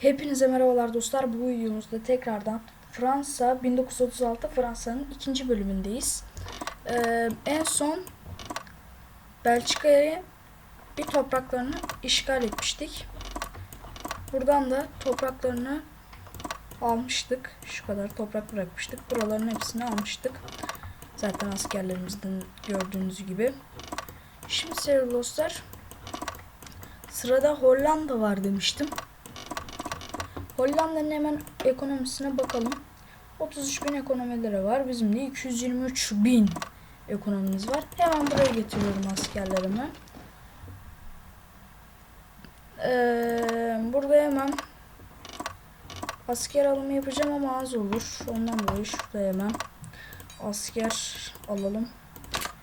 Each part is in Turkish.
Hepinize merhabalar dostlar. Bu videomuzda tekrardan Fransa 1936 Fransa'nın ikinci bölümündeyiz. Ee, en son Belçika'ya bir topraklarını işgal etmiştik. Buradan da topraklarını almıştık. Şu kadar toprak bırakmıştık. Buraların hepsini almıştık. Zaten askerlerimizden gördüğünüz gibi. Şimdi sevgili dostlar sırada Hollanda var demiştim. Hollanda'nın hemen ekonomisine bakalım. 33 bin ekonomileri var. Bizim de 223 bin ekonomimiz var. Hemen buraya getiriyorum askerlerimi. Ee, burada hemen asker alımı yapacağım ama az olur. Ondan dolayı şurada hemen asker alalım.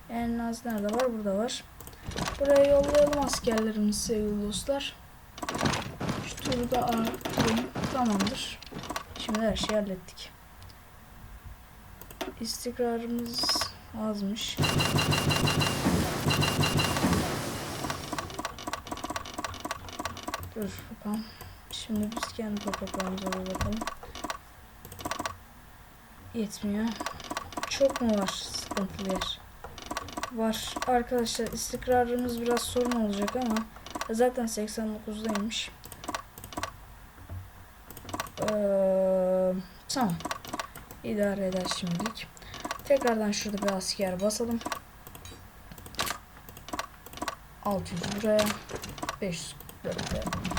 En az nerede var? Burada var. Buraya yollayalım askerlerimizi sevgili dostlar. Şu turu da alalım. Tamamdır. Şimdi her şeyi hallettik. İstikrarımız azmış. Dur bakalım. Şimdi biz kendi topraklarımıza bakalım. Yetmiyor. Çok mu var sıkıntılı yer? Var. Arkadaşlar istikrarımız biraz sorun olacak ama zaten 89'daymış. Ee, tamam. İdare eder şimdilik. Tekrardan şurada bir asker basalım. 600 buraya. 500 böyle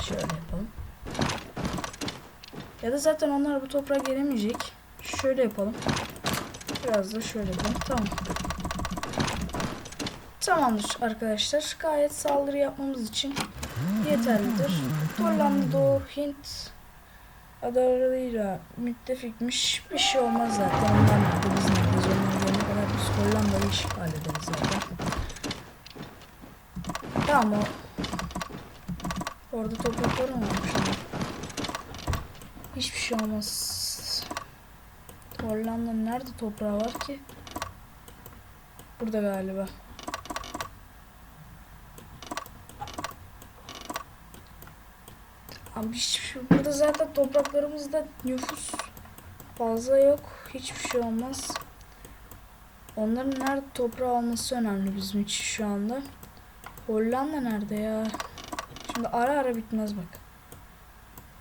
şöyle yapalım. Ya da zaten onlar bu toprağa gelemeyecek. Şöyle yapalım. Biraz da şöyle yapalım. Tamam. Tamamdır arkadaşlar. Gayet saldırı yapmamız için yeterlidir. Hollanda, Doğu, Hint adalarıyla müttefikmiş. Bir şey olmaz zaten. Onlar nerede biz neredeyiz. Onlar gelene kadar biz Hollanda'yı işgal ederiz zaten. Tamam o. Orada toprakları mı varmış? onun? Hiçbir şey olmaz. Hollanda'nın nerede toprağı var ki? Burada galiba. Abi hiçbir şey Burada zaten topraklarımızda nüfus fazla yok. Hiçbir şey olmaz. Onların nerede toprağı olması önemli bizim için şu anda. Hollanda nerede ya? Şimdi ara ara bitmez bak.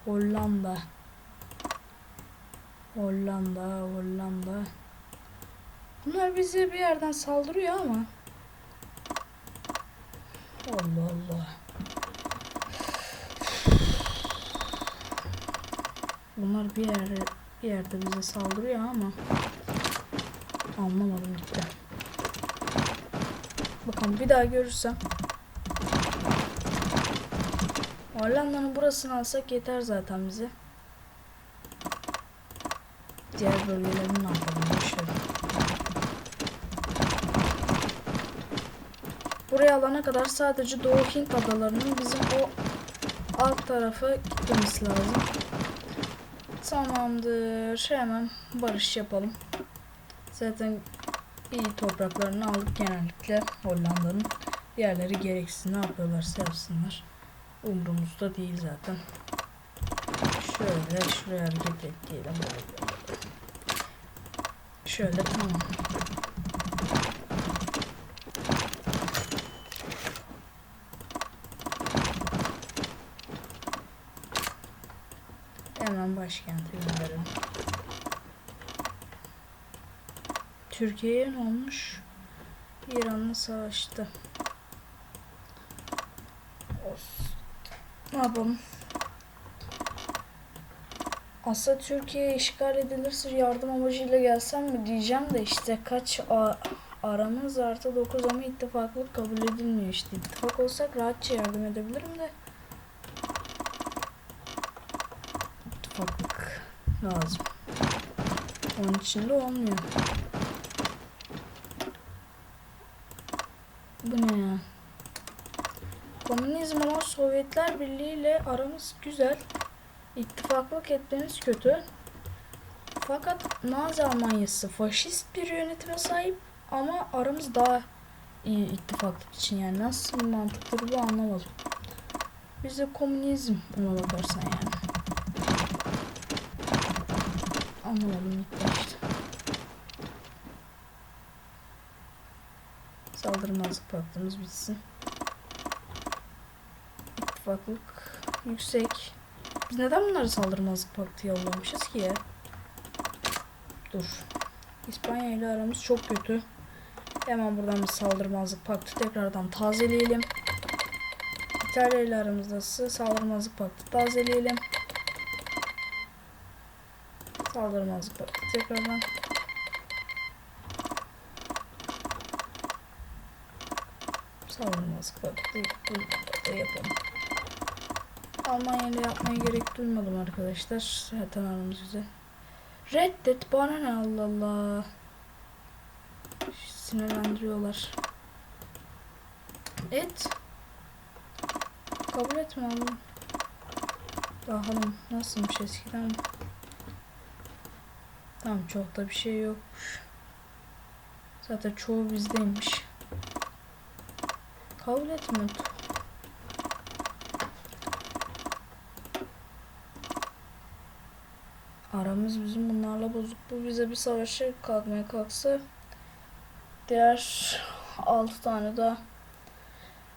Hollanda. Hollanda, Hollanda. Bunlar bize bir yerden saldırıyor ama. Allah Allah. Bunlar bir yer bir yerde bize saldırıyor ama anlamadım gitti. Bakalım bir daha görürsem Hollanda'nın burasını alsak yeter zaten bize. Diğer bölgelerini ne yapalım boşver. Buraya alana kadar sadece Doğu Hint adalarının bizim o alt tarafa gitmemiz lazım. Tamamdır. Hemen barış yapalım. Zaten iyi topraklarını aldık genellikle Hollanda'nın. Diğerleri gereksiz ne yapıyorlarsa yapsınlar. Umurumuzda değil zaten. Şöyle şuraya hareket et. Şöyle tamam. Hemen başkente gönderelim. Türkiye'ye ne olmuş? İran'la savaştı. Of. Ne yapalım? Aslında Türkiye işgal edilirse yardım amacıyla gelsem mi diyeceğim de işte kaç aramız artı 9 ama ittifaklık kabul edilmiyor işte. İttifak olsak rahatça yardım edebilirim de. İttifaklık lazım. Onun için de olmuyor. Bu ne ya? Komünizm olan Sovyetler Birliği ile aramız güzel. İttifaklık etmemiz kötü. Fakat Nazi Almanyası faşist bir yönetime sahip ama aramız daha iyi ittifaklık için yani nasıl bir mantıktır bu anlamadım. Bize komünizm ona bakarsan yani. Anlamadım. Saldırmazlık paktımız bitsin. İttifaklık yüksek. Biz neden bunları saldırmazlık paktı yollamışız ki ya? Dur. İspanya ile aramız çok kötü. Hemen buradan bir saldırmazlık paktı tekrardan tazeleyelim. İtalya ile aramızda saldırmazlık paktı tazeleyelim. Saldırmazlık paktı tekrardan. Saldırmazlık paktı da yapalım. Almanya ile yapmaya gerek duymadım arkadaşlar. Zaten aramız güzel. Reddet bana ne Allah Allah. Sinirlendiriyorlar. Et. Kabul etme oğlum. Bakalım nasılmış eskiden. Tamam çok da bir şey yokmuş. Zaten çoğu bizdeymiş. Kabul etme. Aramız bizim bunlarla bozuk. Bu bize bir savaşa kalkmaya kalksa diğer 6 tane daha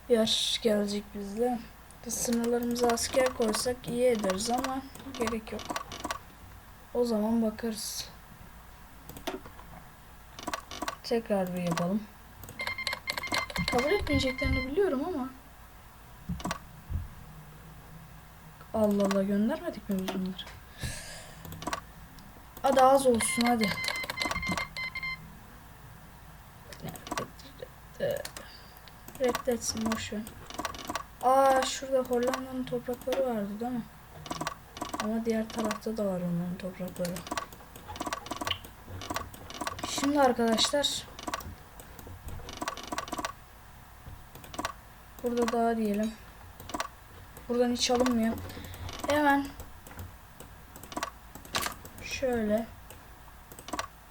yaş gelecek bizle. Biz sınırlarımıza asker koysak iyi ederiz ama gerek yok. O zaman bakarız. Tekrar bir yapalım. Kabul etmeyeceklerini biliyorum ama. Allah Allah göndermedik mi biz bunları? Hadi az olsun hadi. Reddetsin boş ver. Aa şurada Hollanda'nın toprakları vardı değil mi? Ama diğer tarafta da var onların toprakları. Şimdi arkadaşlar Burada daha diyelim. Buradan hiç alınmıyor. Hemen şöyle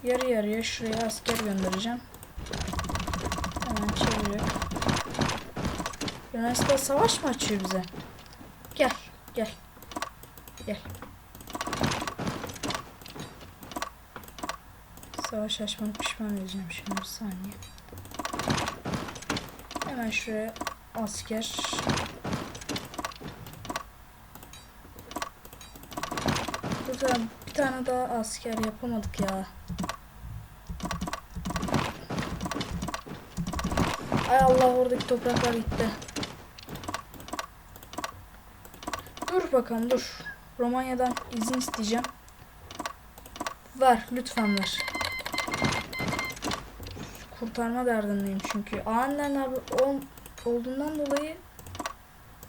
yarı yarıya şuraya asker göndereceğim. Hemen çeviriyor. Yunanistan savaş mı açıyor bize? Gel, gel. Gel. Savaş açmanı pişman edeceğim şimdi bir saniye. Hemen şuraya asker. Burada bir tane daha asker yapamadık ya. Ay Allah oradaki topraklar gitti. Dur bakalım dur. Romanya'dan izin isteyeceğim. Ver lütfen ver. Kurtarma derdindeyim çünkü. Anneler ol, olduğundan dolayı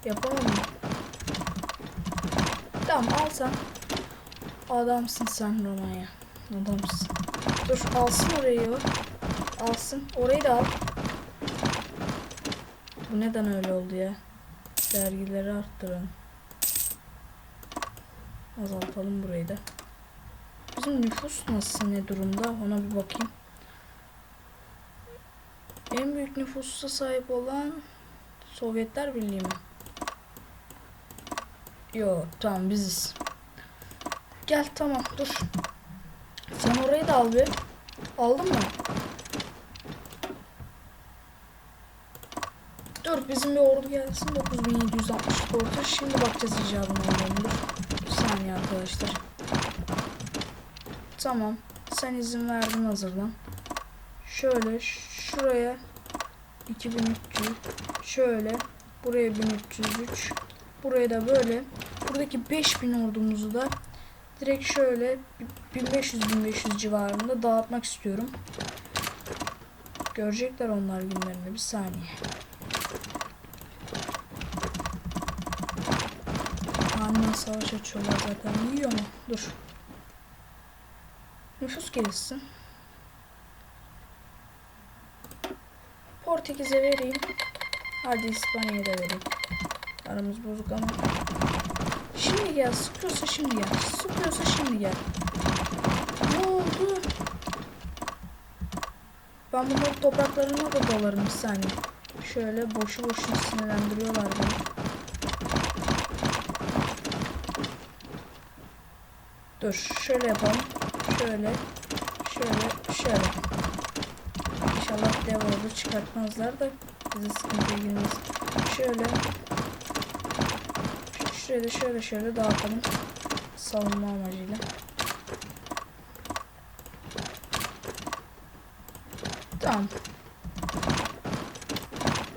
yapamadım. Tamam al sen. Adamsın sen Romanya. Adamsın. Dur alsın orayı o. Alsın. Orayı da al. Bu neden öyle oldu ya? Vergileri arttıralım. Azaltalım burayı da. Bizim nüfus nasıl ne durumda ona bir bakayım. En büyük nüfusa sahip olan Sovyetler Birliği mi? Yo tamam biziz. Gel tamam dur. Sen orayı da al bir. Aldın mı? Dur bizim bir ordu gelsin 9760 orta. Şimdi bakacağız icabına. Bir saniye arkadaşlar. Tamam. Sen izin verdin hazırdan. Şöyle şuraya 2300 şöyle buraya 1303 buraya da böyle buradaki 5000 ordumuzu da direkt şöyle 1500-1500 civarında dağıtmak istiyorum. Görecekler onlar günlerini bir saniye. Anne savaş açıyorlar zaten. Yiyor mu? Dur. Nüfus gelişsin. Portekiz'e vereyim. Hadi İspanya'ya da vereyim. Aramız bozuk ama. Şimdi gel. Sıkıyorsa şimdi gel. Sıkıyorsa şimdi gel. Ne oldu? Ben bunların topraklarına da dalarım bir. Şöyle boşu boşuna sinirlendiriyorlar beni. Dur şöyle yapalım. Şöyle. Şöyle. Şöyle. İnşallah dev ordu çıkartmazlar da bize sıkıntıya girmez. Şöyle. Da şöyle şöyle dağıtalım. Savunma amacıyla. Tamam.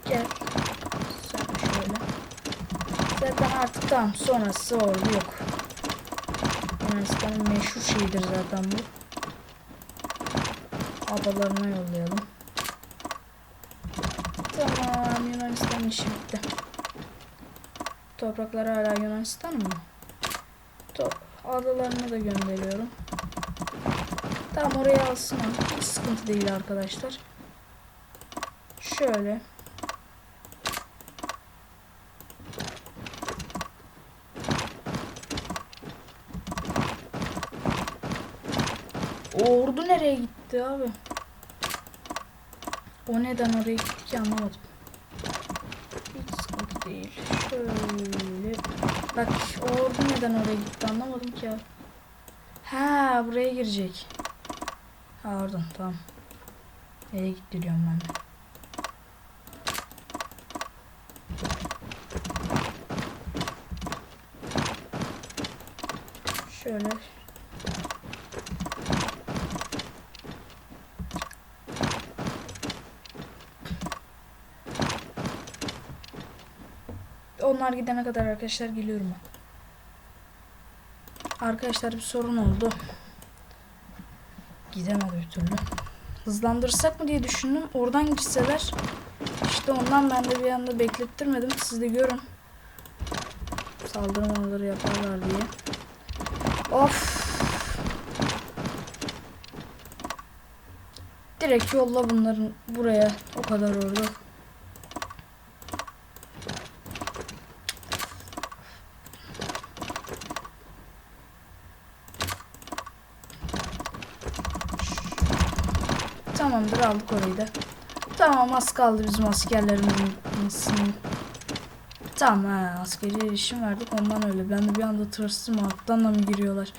Gel. Sen şöyle. Zaten artık tamam sonrası ordu yok. Yunanistan'ın meşhur şeyidir zaten bu. Adalarına yollayalım. Tamam Yunanistan'ın işi bitti. Toprakları hala Yunanistan mı? Top adalarını da gönderiyorum. Tamam oraya alsın o. Hiç sıkıntı değil arkadaşlar. Şöyle. Ordu nereye gitti abi? O neden oraya gitti ki anlamadım. Hiç sıkıntı değil. Şöyle. Bak ordu neden oraya gitti anlamadım ki abi. Ha buraya girecek. Ha oradan tamam. Nereye gitti diyorum ben de. Şöyle. Onlar gidene kadar arkadaşlar geliyorum ben. Arkadaşlar bir sorun oldu. Gidemedi bir türlü. Hızlandırsak mı diye düşündüm. Oradan gitseler. İşte ondan ben de bir anda beklettirmedim. Siz de görün. Saldırmaları yaparlar diye. Of. Direkt yolla bunların buraya. O kadar orada. Aldık orayı da. Tamam az kaldı bizim askerlerimizin. Tamam ha askeri erişim verdik ondan öyle. Ben de bir anda tırstım alttan da mı giriyorlar?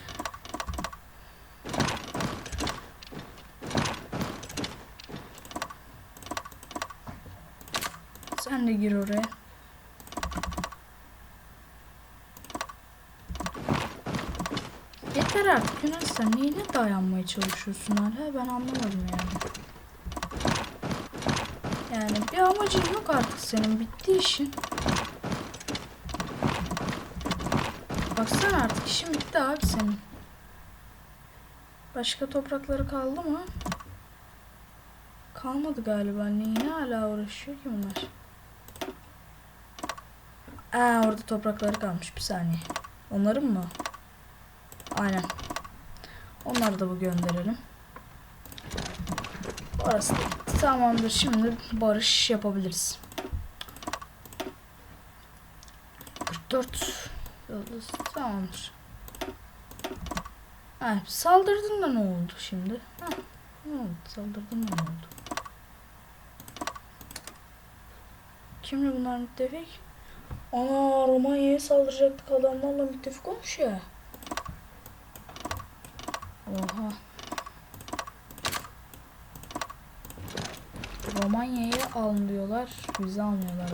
Sen de gir oraya. Yeter artık Yunanistan neyine dayanmaya çalışıyorsun hala ben anlamadım yani. Yani bir amacın yok artık senin bitti işin. Baksana artık işin bitti abi senin. Başka toprakları kaldı mı? Kalmadı galiba. Neyine hala uğraşıyor ki bunlar? Aa orada toprakları kalmış bir saniye. Onların mı? Aynen. Onları da bu gönderelim. Orası gitti. Tamamdır. Şimdi barış yapabiliriz. 44 yıldız. Tamamdır. Ha, saldırdın da ne oldu şimdi? Ha, ne oldu? Saldırdın da ne oldu? Kimle bunlar müttefik? Ana Romanya'ya saldıracaktık adamlarla müttefik olmuş ya. Oha. Romanya'yı almıyorlar. Bizi almıyorlar.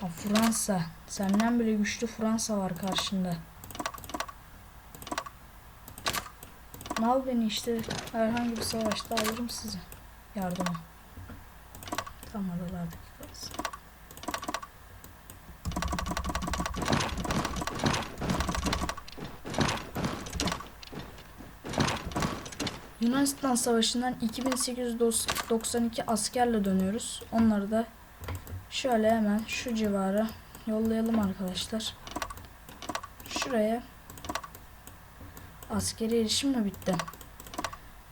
Ha, Fransa. Senden bile güçlü Fransa var karşında. Al beni işte. Herhangi bir savaşta alırım sizi. Yardıma. Tam adalardaki Yunanistan Savaşı'ndan 2892 askerle dönüyoruz. Onları da şöyle hemen şu civara yollayalım arkadaşlar. Şuraya askeri erişim mi bitti?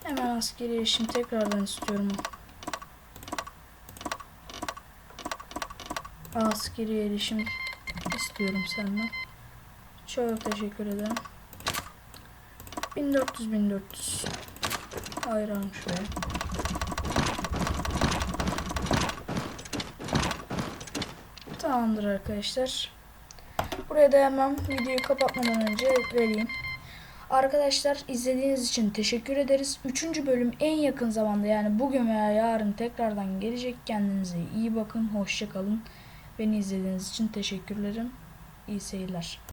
Hemen askeri erişim tekrardan istiyorum. Askeri erişim istiyorum senden. Çok teşekkür ederim. 1400 1400 ayıralım şuraya. Tamamdır arkadaşlar. Buraya da hemen videoyu kapatmadan önce vereyim. Arkadaşlar izlediğiniz için teşekkür ederiz. Üçüncü bölüm en yakın zamanda yani bugün veya yarın tekrardan gelecek. Kendinize iyi bakın. Hoşça kalın. Beni izlediğiniz için teşekkürlerim. İyi seyirler.